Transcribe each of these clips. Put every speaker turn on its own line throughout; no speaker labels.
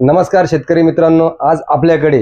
नमस्कार शेतकरी मित्रांनो आज आपल्याकडे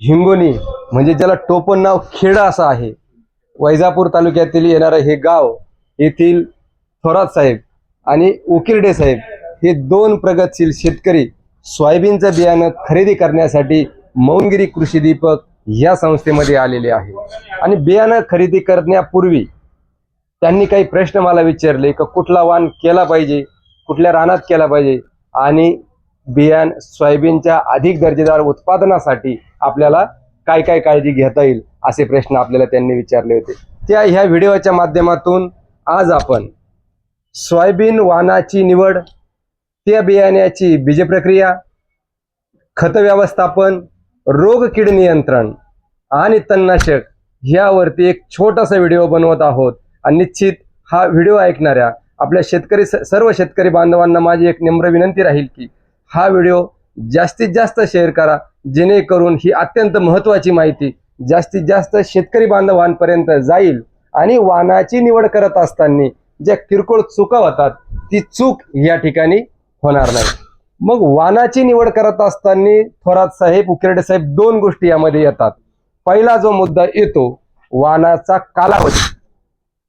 हिंगोनी म्हणजे ज्याला टोपण नाव खेडा असं आहे वैजापूर तालुक्यातील येणारं हे गाव येथील थोरात साहेब आणि उकिरडे साहेब हे दोन प्रगतशील शेतकरी सोयाबीनचं बियाणं खरेदी करण्यासाठी मौनगिरी कृषी दीपक या संस्थेमध्ये आलेले आहे. आणि बियाणं खरेदी करण्यापूर्वी त्यांनी काही प्रश्न मला विचारले का कुठला वाण केला पाहिजे कुठल्या रानात केला पाहिजे आणि बियाण सोयाबीनच्या अधिक दर्जेदार उत्पादनासाठी आपल्याला काय काय काळजी घेता येईल असे प्रश्न आपल्याला त्यांनी विचारले होते. त्या ह्या व्हिडिओच्या माध्यमातून आज आपण सोयाबीन वाणाची निवड त्या बियाण्याची बीज प्रक्रिया खत व्यवस्थापन रोग कीड नियंत्रण आणि तणनाशक ह्यावरती एक छोटासा व्हिडिओ बनवत आहोत. आणि निश्चित हा व्हिडिओ ऐकणाऱ्या आपल्या शेतकरी स- सर्व शेतकरी बांधवांना माझी एक नम्र विनंती राहील की हा व्हिडिओ जास्तीत जास्त शेअर करा जेणेकरून ही अत्यंत महत्त्वाची माहिती जास्तीत जास्त शेतकरी बांधवांपर्यंत जाईल आणि वाहनाची निवड करत असताना ज्या किरकोळ चुका होतात ती चूक या ठिकाणी होणार नाही. मग वाहनाची निवड करत असताना थोरात साहेब उकिरडे साहेब दोन गोष्टी यामध्ये येतात. पहिला जो मुद्दा येतो वाहनाचा कालावधी.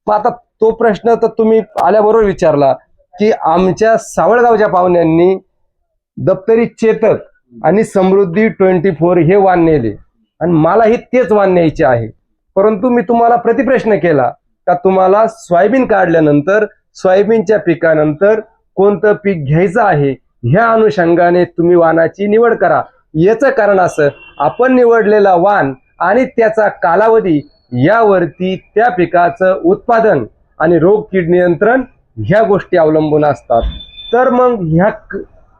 मग आता तो प्रश्न तर तुम्ही आल्याबरोबर विचारला की आमच्या सावळगावच्या पाहुण्यांनी दप्तरी चेतक आणि समृद्धी ट्वेंटी फोर हे वाण नेले आणि मलाही तेच वाण न्यायचे आहे. परंतु मी तुम्हाला प्रतिप्रश्न केला का तुम्हाला सोयाबीन काढल्यानंतर सोयाबीनच्या पिकानंतर कोणतं पीक घ्यायचं आहे ह्या अनुषंगाने तुम्ही वाणाची निवड करा. याचं कारण असं आपण निवडलेला वाण आणि त्याचा कालावधी यावरती त्या पिकाचं उत्पादन आणि रोग कीड नियंत्रण ह्या गोष्टी अवलंबून असतात. तर मग ह्या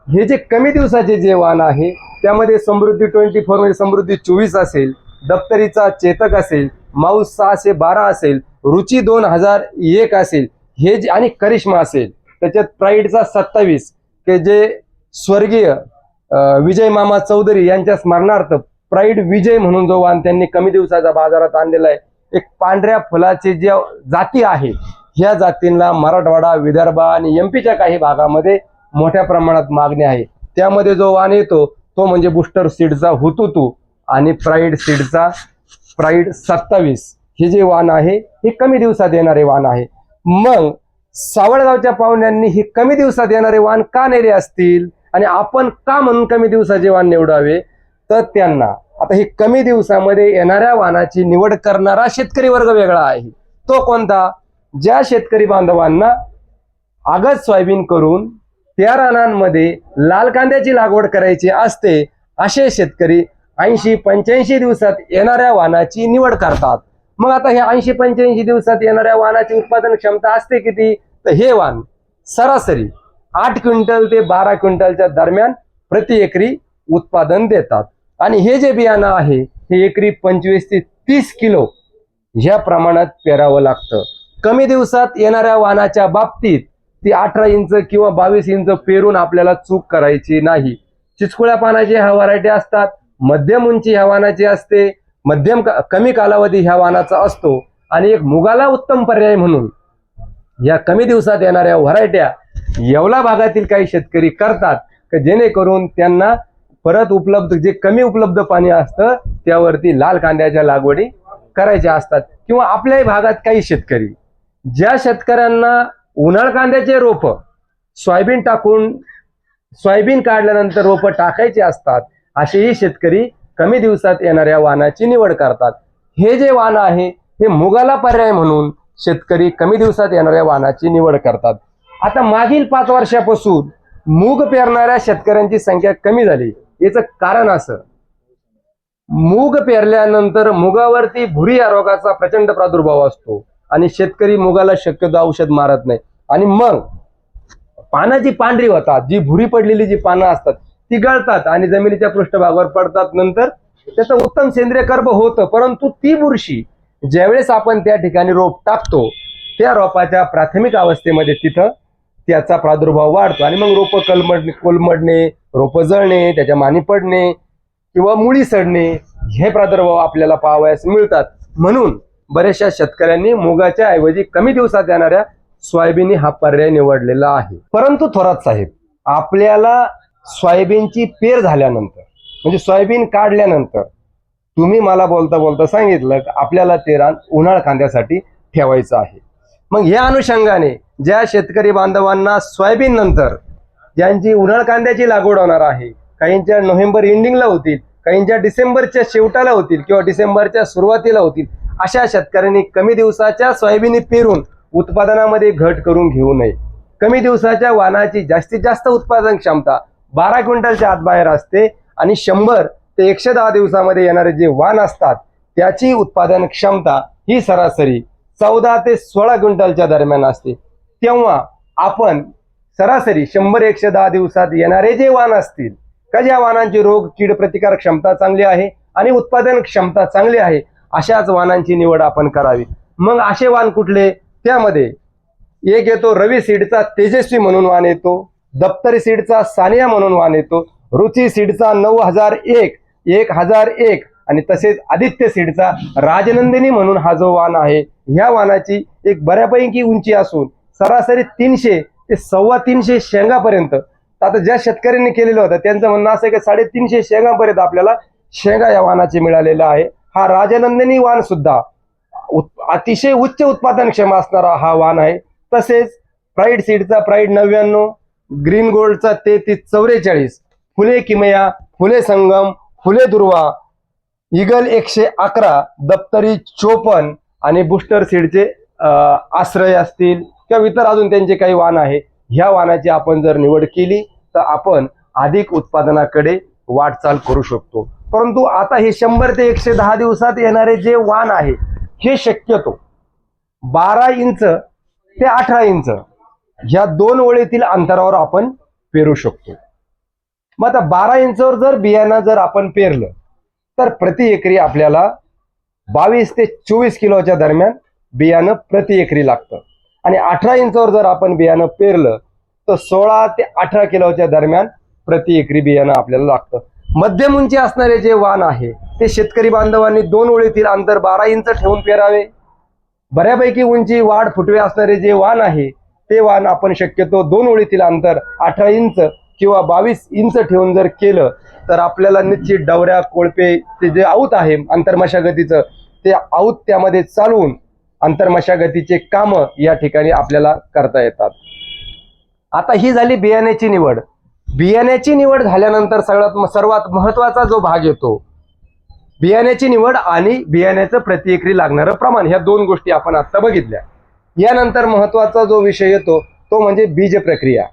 हे जे कमी दिवसाचे जे वाण आहे त्यामध्ये समृद्धी ट्वेंटी फोरमध्ये समृद्धी चोवीस असेल दप्तरीचा चेतक असेल माऊस सहाशे बारा असेल रुची दोन हजार एक असेल हे जे आणि करिश्मा असेल त्याच्यात प्राईडचा सत्तावीस के जे स्वर्गीय विजय मामा चौधरी यांच्या स्मरणार्थ प्राईड विजय म्हणून जो वाण त्यांनी कमी दिवसाचा बाजारात आणलेला आहे एक पांढऱ्या फुलाचे ज्या जाती आहे ह्या जातींना मराठवाडा विदर्भ आणि एमपीच्या काही भागामध्ये मोठ्या प्रमाणात मागणी आहे. त्यामध्ये जो वाण येतो तो म्हणजे बुस्टर सीडचा हुतुतू आणि प्राईड सीडचा प्राईड सत्तावीस. हे जे वाण आहे हे कमी दिवसात येणारे वाण आहे. मग सावळगावच्या पाहुण्यांनी हे कमी दिवसात येणारे वाण का नेले असतील? आणि आपण का म्हणून कमी दिवसाचे वाण निवडावे? तर त्यांना आता हे कमी दिवसामध्ये येणाऱ्या वाणाची निवड करणारा शेतकरी वर्ग वेगळा आहे. तो कोणता? ज्या शेतकरी बांधवांना आगत सोयाबीन करून त्या रानांमध्ये लाल कांद्याची लागवड करायची असते असे शेतकरी ऐंशी पंच्याऐंशी दिवसात येणाऱ्या वाहनाची निवड करतात. मग आता हे ऐंशी पंच्याऐंशी दिवसात येणाऱ्या वाहनाची उत्पादन क्षमता असते किती? तर हे वाण सरासरी आठ क्विंटल ते बारा क्विंटलच्या दरम्यान प्रति एकरी उत्पादन देतात. आणि हे जे बियाणं आहे हे एकरी पंचवीस ते तीस किलो ह्या प्रमाणात पेरावं लागतं. कमी दिवसात येणाऱ्या वाहनाच्या बाबतीत ती अठरा इंच किंवा बावीस इंच पेरून आपल्याला चूक करायची नाही. चिचकुळ्या पानाची ह्या व्हरायटी असतात. मध्यम उंची ह्या वानाची असते. मध्यम कमी कालावधी ह्या वानाचा असतो. आणि एक मुगाला उत्तम पर्याय म्हणून या कमी दिवसात येणाऱ्या व्हरायट्या येवला भागातील काही शेतकरी करतात का जेणेकरून त्यांना परत उपलब्ध जे कमी उपलब्ध पाणी असतं त्यावरती लाल कांद्याच्या लागवडी करायच्या असतात. किंवा आपल्याही भागात काही शेतकरी ज्या शेतकऱ्यांना उन्हाळ कांद्याचे रोप सोयाबीन टाकून सोयाबीन काढल्यानंतर रोप टाकायचे असतात असेही शेतकरी कमी दिवसात येणाऱ्या वाणाची निवड करतात. हे जे वाण आहे हे मुगाला पर्याय म्हणून शेतकरी कमी दिवसात येणाऱ्या वाणाची निवड करतात. आता मागील पाच वर्षापासून मूग पेरणाऱ्या शेतकऱ्यांची संख्या कमी झाली. याचं कारण असं मूग पेरल्यानंतर मुगावरती भुरी या रोगाचा प्रचंड प्रादुर्भाव असतो आणि शेतकरी मुगाला शक्यतो औषध मारत नाही. आणि मग पानाची पांढरी होतात जी भुरी पडलेली जी पानं असतात ती गळतात आणि जमिनीच्या पृष्ठभागावर पडतात. नंतर त्याचं उत्तम सेंद्रिय कर्ब होतं परंतु ती बुरशी ज्यावेळेस आपण त्या ठिकाणी रोप टाकतो त्या रोपाच्या प्राथमिक अवस्थेमध्ये तिथं त्याचा प्रादुर्भाव वाढतो. आणि मग रोपं कलमडणे कोलमडणे रोपं जळणे त्याच्या मानी पडणे किंवा मुळी सडणे हे प्रादुर्भाव आपल्याला पाहावयास मिळतात. म्हणून बऱ्याचशा शेतकऱ्यांनी मुगाच्या ऐवजी कमी दिवसात येणाऱ्या सोयाबीन हा पर्याय निवडलेला आहे. परंतु थोरात साहेब आपल्याला सोयाबीनची पेर झाल्यानंतर म्हणजे सोयाबीन काढल्यानंतर तुम्ही मला बोलता बोलता सांगितलं की आपल्याला ते रान उन्हाळ कांद्यासाठी ठेवायचं आहे. मग या अनुषंगाने ज्या शेतकरी बांधवांना सोयाबीन नंतर ज्यांची उन्हाळ कांद्याची लागवड होणार आहे काहींच्या नोव्हेंबर एंडिंगला होतील काहींच्या डिसेंबरच्या शेवटाला होतील किंवा डिसेंबरच्या सुरुवातीला होतील अशा शेतकऱ्यांनी कमी दिवसाच्या सोयाबीन पेरून उत्पादनामध्ये घट करून घेऊ नये. कमी दिवसाच्या वाणाची जास्तीत जास्त उत्पादन क्षमता बारा क्विंटलच्या आत बाहेर असते आणि शंभर ते एकशे दहा दिवसामध्ये येणारे जे वाण असतात त्याची उत्पादन क्षमता ही सरासरी चौदा ते सोळा क्विंटलच्या दरम्यान असते. तेव्हा आपण सरासरी शंभर एकशे दहा दिवसात येणारे जे वाण असतील का ज्या वाहनांची रोग कीड प्रतिकार क्षमता चांगली आहे आणि उत्पादन क्षमता चांगली आहे अशाच वाहनांची निवड आपण करावी. मग असे वाण कुठले? त्यामध्ये एक येतो रवी सीडचा तेजस्वी म्हणून वाण येतो दप्तरी सीडचा सानिया म्हणून वाण येतो रुची सीडचा नऊ हजार एक एक हजार एक आणि तसेच आदित्य सीडचा राजनंदिनी म्हणून हा जो वाण आहे ह्या वाणाची एक बऱ्यापैकी उंची असून सरासरी तीनशे ते सव्वा तीनशे शेंगापर्यंत. आता ज्या शेतकऱ्यांनी केलेलं होतं त्यांचं म्हणणं असं की साडेतीनशे शेंगापर्यंत आपल्याला शेंगा या वाणाचे मिळालेला आहे. हा राजनंदिनी वाण सुद्धा अतिशय उच्च उत्पादनक्षम असणारा हा वाण आहे. तसेच प्राईड सीडचा प्राईड नव्याण्णव ग्रीन गोल्डचा तेहतीस चौवेचाळीस फुले किमया फुले संगम फुले दुर्वा इगल एकशे अकरा दप्तरी चोपन आणि बुस्टर सीडचे आश्रय असतील किंवा इतर अजून त्यांचे काही वाण आहे ह्या वाणाची आपण जर निवड केली तर आपण अधिक उत्पादनाकडे वाटचाल करू शकतो. परंतु आता हे शंभर ते एकशे दहा दिवसात येणारे जे वाण आहे हे शक्यतो बारा इंच ते अठरा इंच ह्या दोन ओळीतील अंतरावर आपण पेरू शकतो. मग आता बारा इंचावर जर बियाणं जर आपण पेरलं तर प्रति एकरी आपल्याला बावीस ते चोवीस किलोच्या दरम्यान बियाणं प्रति एकरी लागतं. आणि अठरा इंचावर जर आपण बियाणं पेरलं तर सोळा ते अठरा किलोच्या दरम्यान प्रति एकरी बियाणं आपल्याला लागतं. मध्यम उंची असणारे जे वाण आहे ते शेतकरी बांधवांनी दोन ओळीतील अंतर बारा इंच ठेवून पेरावे. बऱ्यापैकी उंची वाढ फुटवे असणारे जे वाण आहे ते वाण आपण शक्यतो दोन ओळीतील अंतर अठरा इंच किंवा बावीस इंच ठेवून जर केलं तर आपल्याला निश्चित डवऱ्या कोळपे ते जे आऊत आहे आंतरमशागतीचं ते आऊत त्यामध्ये चालवून आंतरमशागतीचे कामं या ठिकाणी आपल्याला करता येतात. आता ही झाली बियाण्याची निवड. बियाण्याची निवड झाल्यानंतर सगळ्यात सर्वात महत्त्वाचा जो भाग येतो बियाण्याची निवड आणि बियाण्याचं प्रति एकरी लागणारं प्रमाण ह्या दोन गोष्टी आपण आता बघितल्या. यानंतर महत्त्वाचा जो विषय येतो तो म्हणजे बीज प्रक्रिया.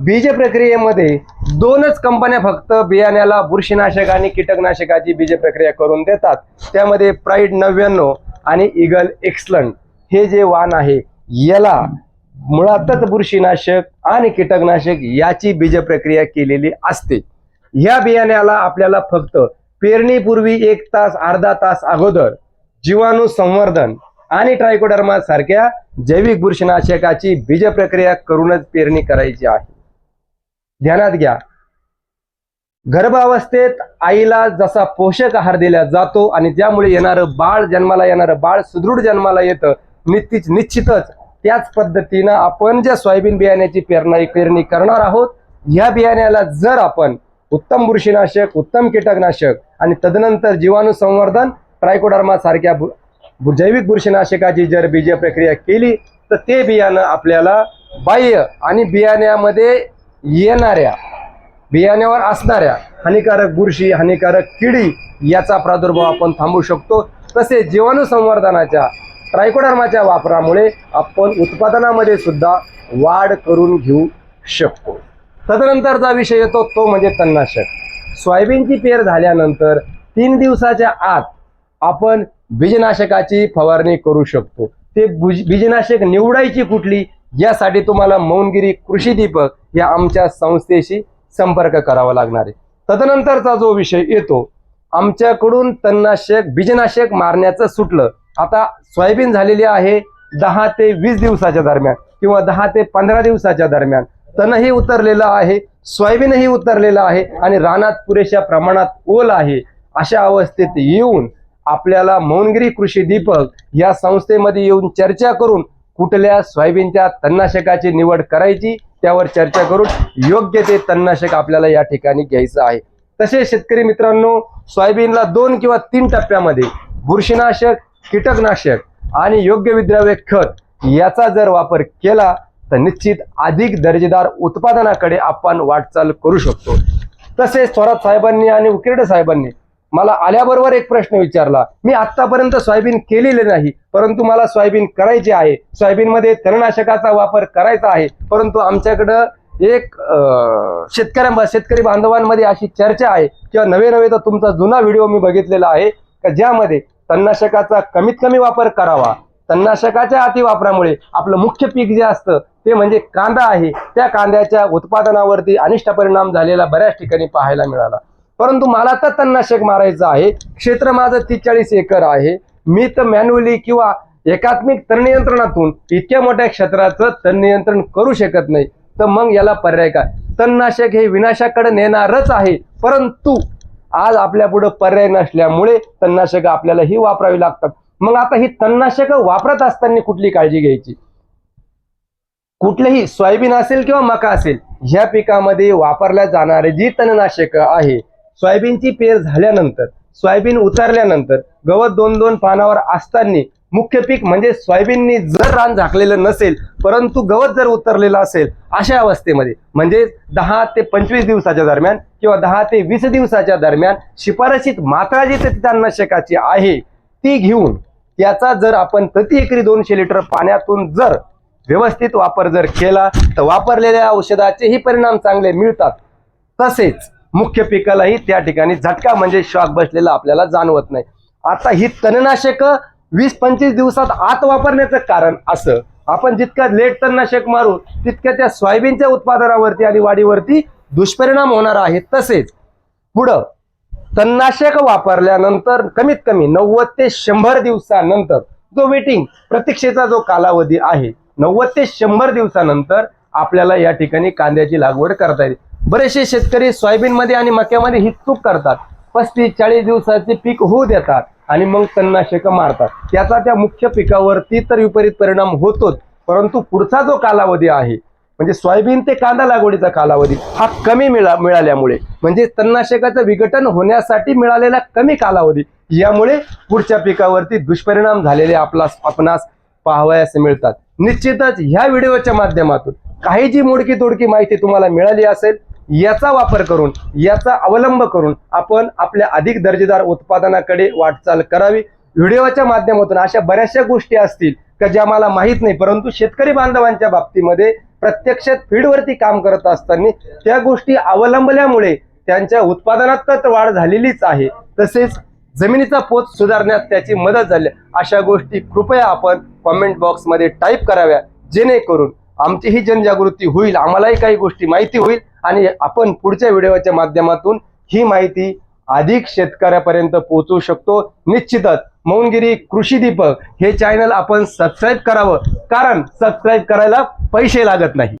बीज प्रक्रियेमध्ये दोनच कंपन्या फक्त बियाण्याला बुरशीनाशक आणि कीटकनाशकाची बीज प्रक्रिया करून देतात. त्यामध्ये प्राईड नव्याण्णव आणि इगल एक्सलंट हे जे वाण आहे याला मुळातच बुरशीनाशक आणि कीटकनाशक याची बीज प्रक्रिया केलेली असते. या बियाण्याला आपल्याला फक्त पेरणीपूर्वी एक तास अर्धा तास अगोदर जीवाणू संवर्धन आणि ट्रायकोडर्मा सारख्या जैविक बुरशीनाशकाची बीज प्रक्रिया करूनच पेरणी करायची आहे. ध्यानात घ्या. गर्भावस्थेत आईला जसा पोषक आहार दिला जातो आणि त्यामुळे येणारं बाळ जन्माला येणारं बाळ सुदृढ जन्माला येतं निश्चित निश्चितच त्याच पद्धतीनं आपण ज्या सोयाबीन बियाण्याची पेरणी पेरणी करणार आहोत या बियाण्याला जर आपण उत्तम बुरशीनाशक उत्तम कीटकनाशक आणि तदनंतर जीवाणू संवर्धन ट्रायकोडर्मा सारख्या बु- बु- जैविक बुरशीनाशकाची जर बीज प्रक्रिया केली तर ते बियाणं आपल्याला बाह्य आणि बियाण्यामध्ये येणाऱ्या बियाण्यावर असणाऱ्या हानिकारक बुरशी हानिकारक किडी याचा प्रादुर्भाव आपण थांबू शकतो. तसेच जीवाणू संवर्धनाच्या ट्रायकोडर्माच्या वापरामुळे आपण उत्पादनामध्ये सुद्धा वाढ करून घेऊ शकतो. तदनंतरचा विषय येतो तो म्हणजे तणनाशक. सोयाबीनची पेर झाल्यानंतर तीन दिवसाच्या आत आपण बीजनाशकाची फवारणी करू शकतो. ते बुज- बीजनाशक निवडायची कुठली यासाठी तुम्हाला मौनगिरी कृषी दीपक या आमच्या संस्थेशी संपर्क करावा लागणार आहे. तदनंतरचा जो विषय येतो आमच्याकडून तणनाशक बीजनाशक मारण्याचं सुटलं आता सोयाबीन झालेली आहे दहा ते वीस दिवसाच्या दरम्यान किंवा दहा ते पंधरा दिवसाच्या दरम्यान. तणही उतरलेलं आहे सोयाबीनही उतरलेलं आहे आणि रानात पुरेशा प्रमाणात ओल आहे. अशा अवस्थेत येऊन आपल्याला मौनगिरी कृषी दीपक या संस्थेमध्ये येऊन चर्चा करून कुठल्या सोयाबीनच्या तणनाशकाची निवड करायची त्यावर चर्चा करून योग्य ते तणनाशक आपल्याला या ठिकाणी घ्यायचं आहे. तसे शेतकरी मित्रांनो सोयाबीनला दोन किंवा तीन टप्प्यामध्ये बुरशीनाशक कीटकनाशक आणि योग्य विद्राव्य खत याचा जर वापर केला तर निश्चित अधिक दर्जेदार उत्पादनाकडे आपण वाटचाल करू शकतो. तसेच थोरात साहेबांनी आणि उकिरडे साहेबांनी मला आल्याबरोबर एक प्रश्न विचारला. मी आतापर्यंत सोयाबीन केलेले नाही परंतु मला सोयाबीन करायची आहे. सोयाबीनमध्ये तणनाशकाचा वापर करायचा आहे. परंतु आमच्याकडं एक शेतकऱ्या शेतकरी बांधवांमध्ये अशी चर्चा आहे. किंवा नवे नवे तर तुमचा जुना व्हिडिओ मी बघितलेला आहे. का ज्यामध्ये तणनाशकाचा कमीत कमी वापर करावा. तणनाशकाच्या अतिवापरामुळे आपलं मुख्य पीक जे असतं ते म्हणजे कांदा आहे. त्या कांद्याच्या उत्पादनावरती अनिष्ट परिणाम झालेला बऱ्याच ठिकाणी पाहायला मिळाला. परंतु मला तर तणनाशक मारायचं आहे. क्षेत्र माझं तीस एकर आहे. मी तर मॅन्युअली किंवा एकात्मिक तणनियंत्रणातून इतक्या मोठ्या क्षेत्राचं तणनियंत्रण करू शकत नाही. तर मग याला पर्याय काय? तणनाशक हे विनाशाकडे नेणारच आहे. परंतु आज आपल्या पुढे पर्याय नसल्यामुळे तणनाशक आपल्याला ही वापरावी लागतात. मग आता ही तणनाशक वापरत असताना कुठली काळजी घ्यायची? कुठलेही सोयाबीन असेल किंवा मका असेल ह्या पिकामध्ये वापरल्या जाणारे जी तणनाशक आहे सोयाबीनची पेर झाल्यानंतर सोयाबीन उतरल्यानंतर गवत दोन दोन पानावर असताना मुख्य पीक म्हणजे सोयाबीननी जर रान झाकलेलं नसेल परंतु गवत जर उतरलेलं असेल अशा अवस्थेमध्ये म्हणजे दहा ते पंचवीस दिवसाच्या दरम्यान किंवा दहा ते वीस दिवसाच्या दरम्यान शिफारशीत मात्रा जी तणनाशकाची आहे ती घेऊन त्याचा जर आपण प्रति एकरी दोनशे लिटर पाण्यातून जर व्यवस्थित वापर जर केला तर वापरलेल्या औषधाचेही परिणाम चांगले मिळतात. तसेच मुख्य पिकालाही त्या ठिकाणी झटका म्हणजे शॉक बसलेला आपल्याला जाणवत नाही. आता ही तणनाशकं वीस पंचवीस दिवसात आत वापरण्याचं कारण असं. आपण जितकं लेट तणनाशक मारू तितक्या त्या सोयाबीनच्या उत्पादनावरती आणि वाढीवरती दुष्परिणाम होणार आहे तसेच. पुढं तणनाशक वापरल्यानंतर कमीत कमी नव्वद ते शंभर दिवसानंतर जो वेटिंग प्रतीक्षेचा जो कालावधी आहे नव्वद ते शंभर दिवसानंतर आपल्याला या ठिकाणी कांद्याची लागवड करता येते बरेचसे शेतकरी सोयाबीनमध्ये आणि मक्यामध्ये ही चूक करतात. पस्तीस चाळीस दिवसाचे पीक होऊ देतात. आणि मग तणनाशक मारतात. त्याचा त्या मुख्य पिकावरती तर विपरीत परिणाम होतोच परंतु पुढचा जो कालावधी आहे म्हणजे सोयाबीन ते कांदा लागवडीचा कालावधी हा कमी मिळा मिळाल्यामुळे म्हणजे तणनाशकाचं विघटन होण्यासाठी मिळालेला कमी कालावधी यामुळे पुढच्या पिकावरती दुष्परिणाम झालेले आपला आपणास पाहावयास मिळतात. निश्चितच ह्या व्हिडिओच्या माध्यमातून काही जी मोडकी तोडकी माहिती तुम्हाला मिळाली असेल याचा वापर करून याचा अवलंब करून आपण आपल्या अधिक दर्जेदार उत्पादनाकडे वाटचाल करावी. व्हिडिओच्या माध्यमातून अशा बऱ्याचशा गोष्टी असतील का ज्या मला माहीत नाही परंतु शेतकरी बांधवांच्या बाबतीमध्ये प्रत्यक्षात फील्डवरती काम करत असताना त्या गोष्टी अवलंबल्यामुळे त्यांच्या उत्पादनात तर वाढ झालेलीच आहे. तसेच जमिनीचा पोत सुधारण्यात त्याची मदत झाली. अशा गोष्टी कृपया आपण कॉमेंट बॉक्समध्ये टाईप कराव्या जेणेकरून आमची ही जनजागृती होईल आम्हालाही काही गोष्टी माहिती होईल. आणि आपण पुढच्या व्हिडिओच्या माध्यमातून ही माहिती अधिक शेतकऱ्यापर्यंत पोहोचवू शकतो. निश्चितच मौनगिरी कृषी दीपक हे चॅनल आपण सबस्क्राईब करावं. कारण सबस्क्राईब करायला पैसे लागत नाही.